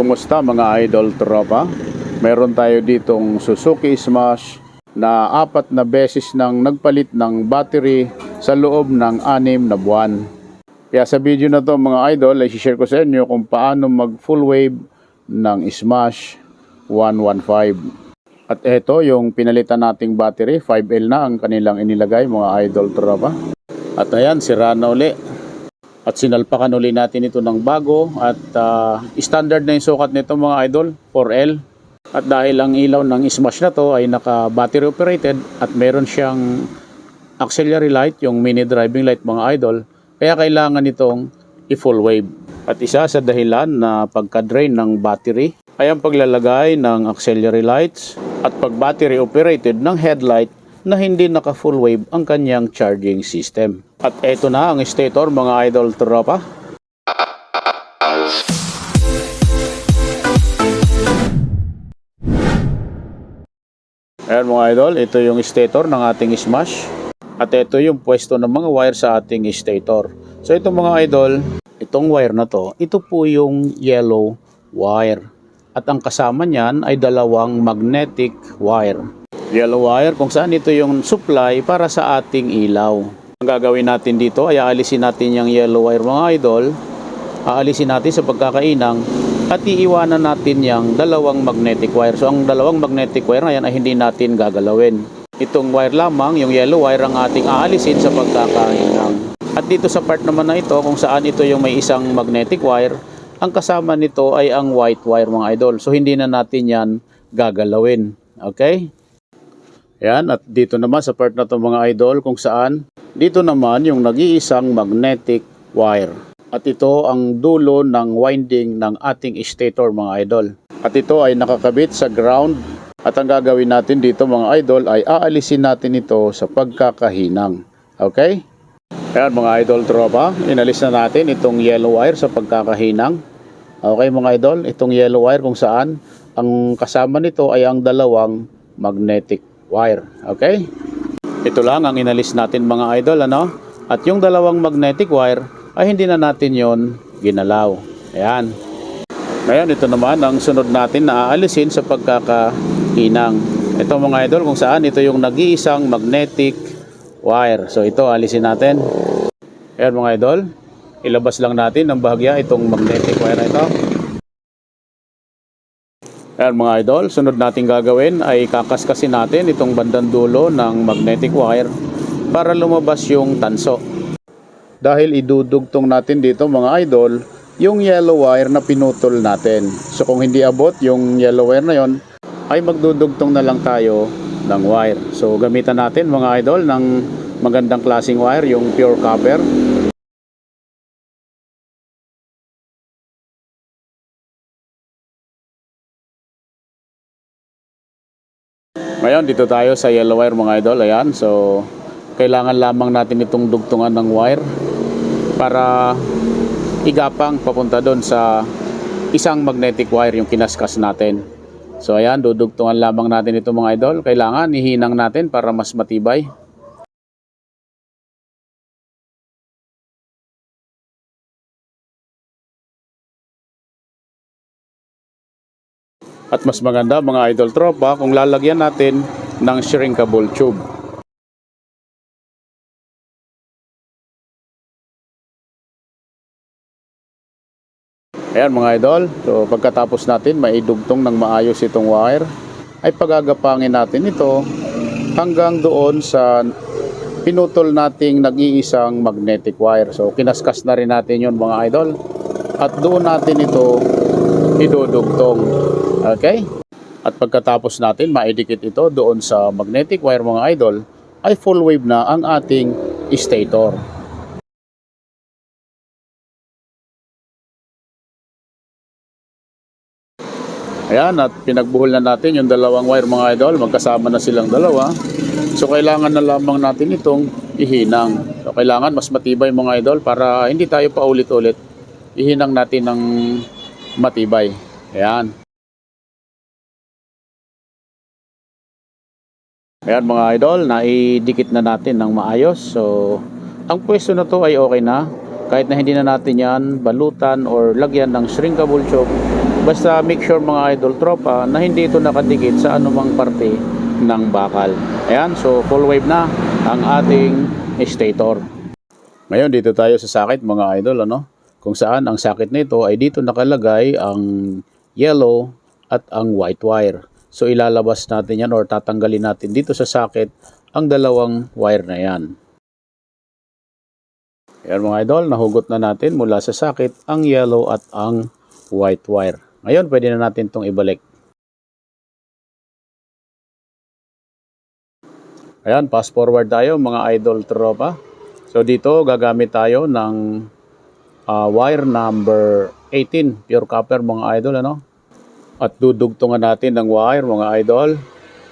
Kumusta mga idol tropa? Meron tayo ditong Suzuki Smash na apat na beses nang nagpalit ng battery sa loob ng anim na buwan. Kaya sa video na to mga idol, ay share ko sa inyo kung paano mag full wave ng Smash 115. At ito yung pinalitan nating battery, 5L na ang kanilang inilagay mga idol tropa. At ayan, sira na uli. At sinalpakan uli natin ito ng bago at ah, standard na yung sukat nito mga idol, 4L. At dahil ang ilaw ng Smash na to ay naka battery operated at meron siyang auxiliary light, yung mini driving light mga idol, kaya kailangan itong i-full wave. At isa sa dahilan na pagka-drain ng battery ay ang paglalagay ng auxiliary lights at pag battery operated ng headlight na hindi naka full wave ang kanyang charging system. At eto na ang stator mga idol tropa. Ayan mga idol, ito yung stator ng ating Smash. At ito yung pwesto ng mga wire sa ating stator. So itong mga idol, itong wire na to, ito po yung yellow wire. At ang kasama niyan ay dalawang magnetic wire. Yellow wire kung saan ito yung supply para sa ating ilaw. Ang gagawin natin dito ay aalisin natin yung yellow wire mga idol. Aalisin natin sa pagkakainang at iiwanan natin yung dalawang magnetic wire. So ang dalawang magnetic wire na ay hindi natin gagalawin. Itong wire lamang, yung yellow wire ang ating aalisin sa pagkakainang. At dito sa part naman na ito kung saan ito yung may isang magnetic wire, ang kasama nito ay ang white wire mga idol. So hindi na natin yan gagalawin. Okay? Yan, at dito naman sa part na to mga idol kung saan dito naman yung nag-iisang magnetic wire. At ito ang dulo ng winding ng ating stator mga idol. At ito ay nakakabit sa ground at ang gagawin natin dito mga idol ay aalisin natin ito sa pagkakahinang. Okay? Ayan mga idol tropa, inalis na natin itong yellow wire sa pagkakahinang. Okay mga idol, itong yellow wire kung saan ang kasama nito ay ang dalawang magnetic wire. Okay? Ito lang ang inalis natin mga idol ano? At yung dalawang magnetic wire ay hindi na natin yon ginalaw. Ayan. Ngayon ito naman ang sunod natin na aalisin sa pagkakahinang. Ito mga idol kung saan ito yung nag-iisang magnetic wire. So ito alisin natin. Ayan mga idol. Ilabas lang natin ng bahagya itong magnetic wire na ito. Ayan mga idol, sunod natin gagawin ay kakaskasin natin itong bandang dulo ng magnetic wire para lumabas yung tanso. Dahil idudugtong natin dito mga idol, yung yellow wire na pinutol natin. So kung hindi abot yung yellow wire na yon, ay magdudugtong na lang tayo ng wire. So gamitan natin mga idol ng magandang klaseng wire, yung pure copper. Ngayon, dito tayo sa yellow wire mga idol. Ayan, so kailangan lamang natin itong dugtungan ng wire para igapang papunta doon sa isang magnetic wire yung kinaskas natin. So ayan, dudugtungan lamang natin ito mga idol. Kailangan ihinang natin para mas matibay. At mas maganda mga idol tropa kung lalagyan natin ng shrinkable tube. Ayan mga idol, so pagkatapos natin maidugtong ng maayos itong wire, ay pagagapangin natin ito hanggang doon sa pinutol nating nag-iisang magnetic wire. So kinaskas na rin natin yon mga idol at doon natin ito idudugtong. Okay? At pagkatapos natin maidikit ito doon sa magnetic wire mga idol, ay full wave na ang ating stator. Ayan, at pinagbuhol na natin yung dalawang wire mga idol. Magkasama na silang dalawa. So, kailangan na lamang natin itong ihinang. So, kailangan mas matibay mga idol para hindi tayo pa ulit-ulit. Ihinang natin ng matibay. Ayan. Ayan mga idol, naidikit na natin ng maayos. So, ang pwesto na to ay okay na. Kahit na hindi na natin yan balutan or lagyan ng shrinkable tube, Basta make sure mga idol tropa na hindi ito nakadikit sa anumang parte ng bakal. Ayan, so full wave na ang ating stator. Ngayon dito tayo sa sakit mga idol ano kung saan ang sakit nito ay dito nakalagay ang yellow at ang white wire. So ilalabas natin yan or tatanggalin natin dito sa sakit ang dalawang wire na yan. Yan mga idol, nahugot na natin mula sa sakit ang yellow at ang white wire. Ngayon pwede na natin itong ibalik. Ayan, fast forward tayo mga idol tropa. So dito gagamit tayo ng ah, wire number 18, pure copper mga idol ano. At dudugtungan natin ng wire mga idol.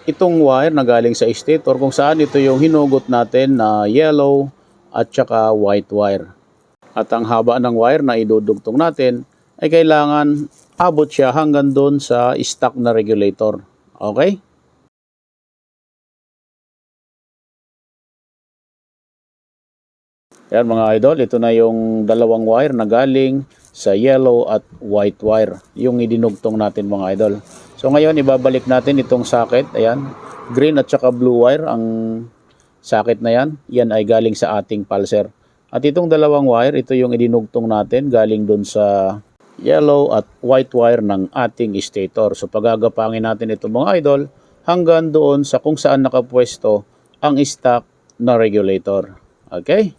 Itong wire na galing sa stator kung saan ito yung hinugot natin na yellow at saka white wire. At ang haba ng wire na idudugtong natin ay kailangan abot siya hanggang doon sa stock na regulator. Okay? Yan mga idol, ito na yung dalawang wire na galing sa yellow at white wire. Yung idinugtong natin mga idol. So ngayon ibabalik natin itong socket. Ayan, green at saka blue wire ang socket na yan. Yan ay galing sa ating pulser. At itong dalawang wire, ito yung idinugtong natin galing dun sa yellow at white wire ng ating stator. So pagagapangin natin ito mga idol hanggang doon sa kung saan nakapwesto ang stock na regulator. Okay?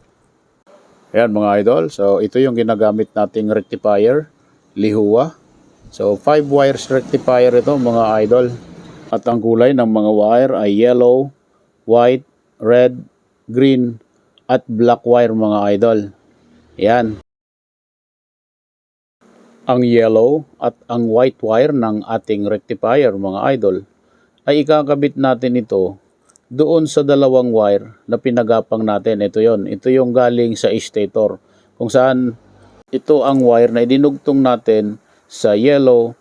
Ayan mga idol. So ito yung ginagamit nating rectifier, Lihua. So 5 wires rectifier ito mga idol. At ang kulay ng mga wire ay yellow, white, red, green, at black wire mga idol. Ayan. Ang yellow at ang white wire ng ating rectifier mga idol ay ikakabit natin ito doon sa dalawang wire na pinagapang natin. Ito yon Ito yung galing sa stator. Kung saan ito ang wire na idinugtong natin sa yellow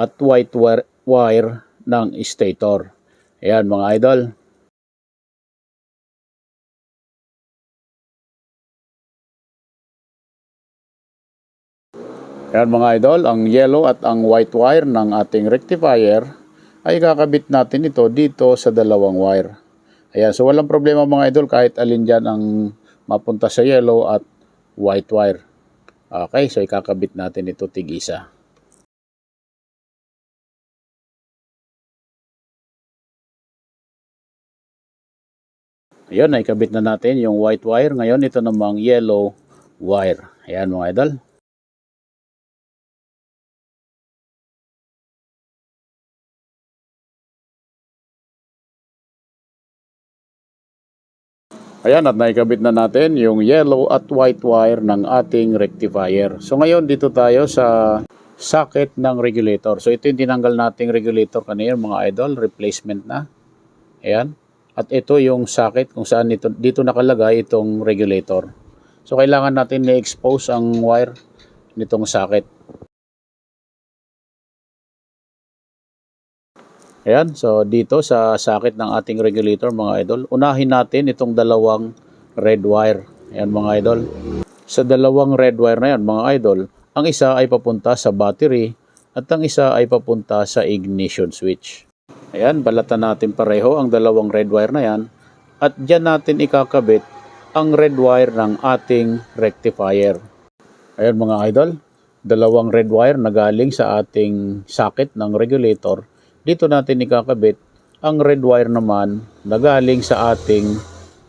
at white wire, ng stator. Ayan mga idol. Ayan mga idol, ang yellow at ang white wire ng ating rectifier ay kakabit natin ito dito sa dalawang wire. Ayan, so walang problema mga idol kahit alin dyan ang mapunta sa yellow at white wire. Okay, so ikakabit natin ito tig-isa. Ayun, naikabit na natin yung white wire. Ngayon, ito namang yellow wire. Ayan mga idol. Ayan, at naikabit na natin yung yellow at white wire ng ating rectifier. So ngayon dito tayo sa socket ng regulator. So ito yung tinanggal nating regulator kanina mga idol, replacement na. Ayan. At ito yung socket kung saan dito, dito nakalagay itong regulator. So kailangan natin i-expose ang wire nitong socket. Ayan, so dito sa socket ng ating regulator mga idol, unahin natin itong dalawang red wire. Ayan mga idol. Sa dalawang red wire na yan mga idol, ang isa ay papunta sa battery at ang isa ay papunta sa ignition switch. Ayan, balatan natin pareho ang dalawang red wire na yan at dyan natin ikakabit ang red wire ng ating rectifier. Ayan mga idol, dalawang red wire na galing sa ating socket ng regulator dito natin ikakabit ang red wire naman na galing sa ating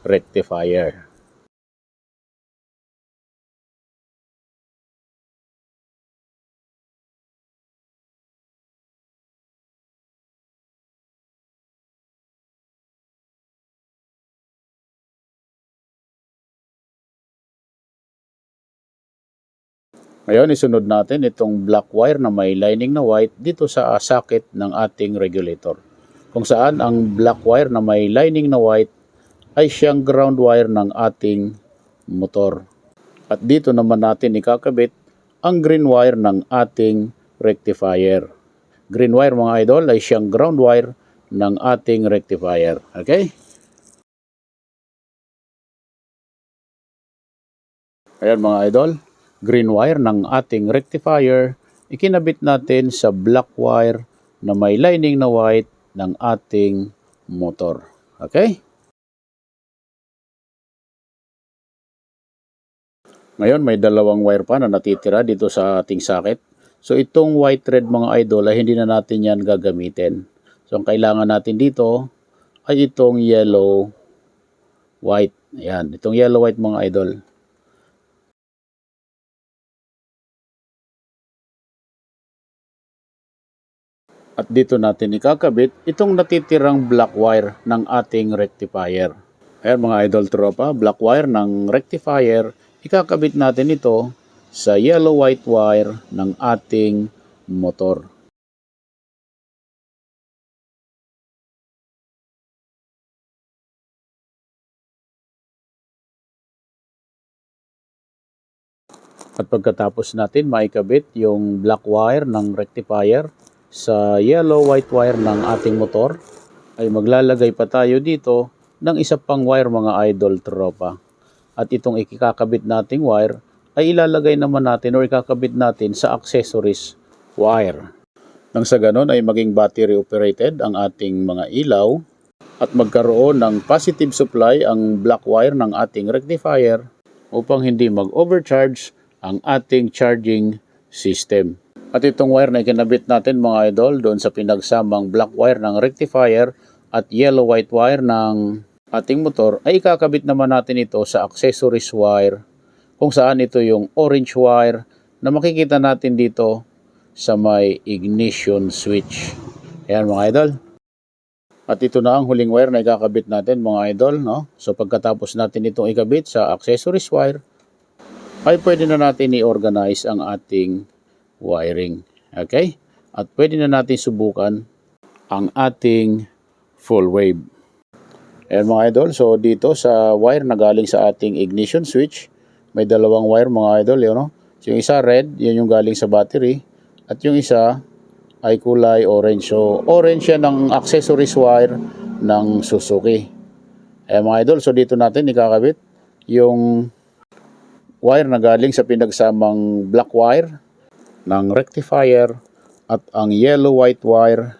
rectifier. Ngayon, isunod natin itong black wire na may lining na white dito sa socket ng ating regulator. Kung saan ang black wire na may lining na white ay siyang ground wire ng ating motor. At dito naman natin ikakabit ang green wire ng ating rectifier. Green wire mga idol ay siyang ground wire ng ating rectifier. Okay? Ayan mga idol green wire ng ating rectifier ikinabit natin sa black wire na may lining na white ng ating motor. Okay? Ngayon, may dalawang wire pa na natitira dito sa ating socket. So, itong white thread mga idol ay hindi na natin yan gagamitin. So, ang kailangan natin dito ay itong yellow white. Ayan, itong yellow white mga idol. At dito natin ikakabit itong natitirang black wire ng ating rectifier. Ayan mga idol tropa, black wire ng rectifier, ikakabit natin ito sa yellow white wire ng ating motor. At pagkatapos natin maikabit yung black wire ng rectifier sa yellow white wire ng ating motor, ay maglalagay pa tayo dito ng isa pang wire mga idol tropa. At itong ikikakabit nating wire ay ilalagay naman natin o ikakabit natin sa accessories wire. Nang sa ganon ay maging battery operated ang ating mga ilaw at magkaroon ng positive supply ang black wire ng ating rectifier upang hindi mag-overcharge ang ating charging system. At itong wire na ikinabit natin mga idol doon sa pinagsamang black wire ng rectifier at yellow white wire ng ating motor ay ikakabit naman natin ito sa accessories wire kung saan ito yung orange wire na makikita natin dito sa may ignition switch. Ayan mga idol. At ito na ang huling wire na ikakabit natin mga idol. No? So pagkatapos natin itong ikabit sa accessories wire, ay pwede na natin i-organize ang ating wiring. Okay? At pwede na natin subukan ang ating full wave. Ayan mga idol, so dito sa wire na galing sa ating ignition switch, may dalawang wire mga idol, yun, no? So yung isa red, yun yung galing sa battery, at yung isa ay kulay orange. So orange yan ang accessories wire ng Suzuki. Ayan mga idol, so dito natin ikakabit yung wire na galing sa pinagsamang black wire ng rectifier at ang yellow white wire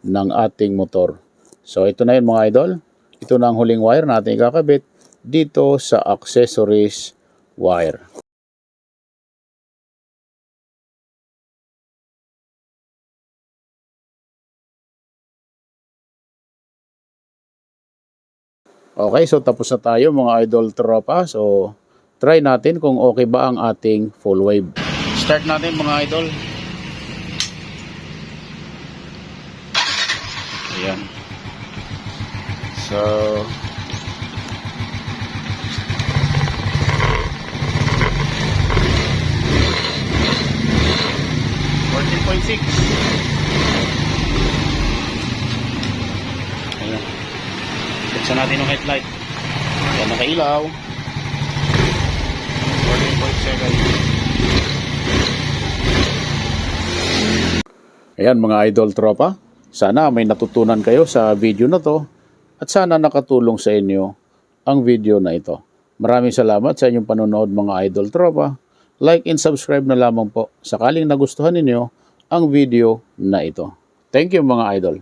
ng ating motor. So ito na yun mga idol. Ito na ang huling wire natin ikakabit dito sa accessories wire. Okay, so tapos na tayo mga idol tropa. So try natin kung okay ba ang ating full wave. Start natin mga idol. Ayan. So, Fourteen point six. Ayan. Buksan natin yung headlight. Ayan, nakailaw. Ayan mga idol tropa. Sana may natutunan kayo sa video na to at sana nakatulong sa inyo ang video na ito. Maraming salamat sa inyong panonood mga idol tropa. Like and subscribe na lamang po sakaling nagustuhan ninyo ang video na ito. Thank you mga idol.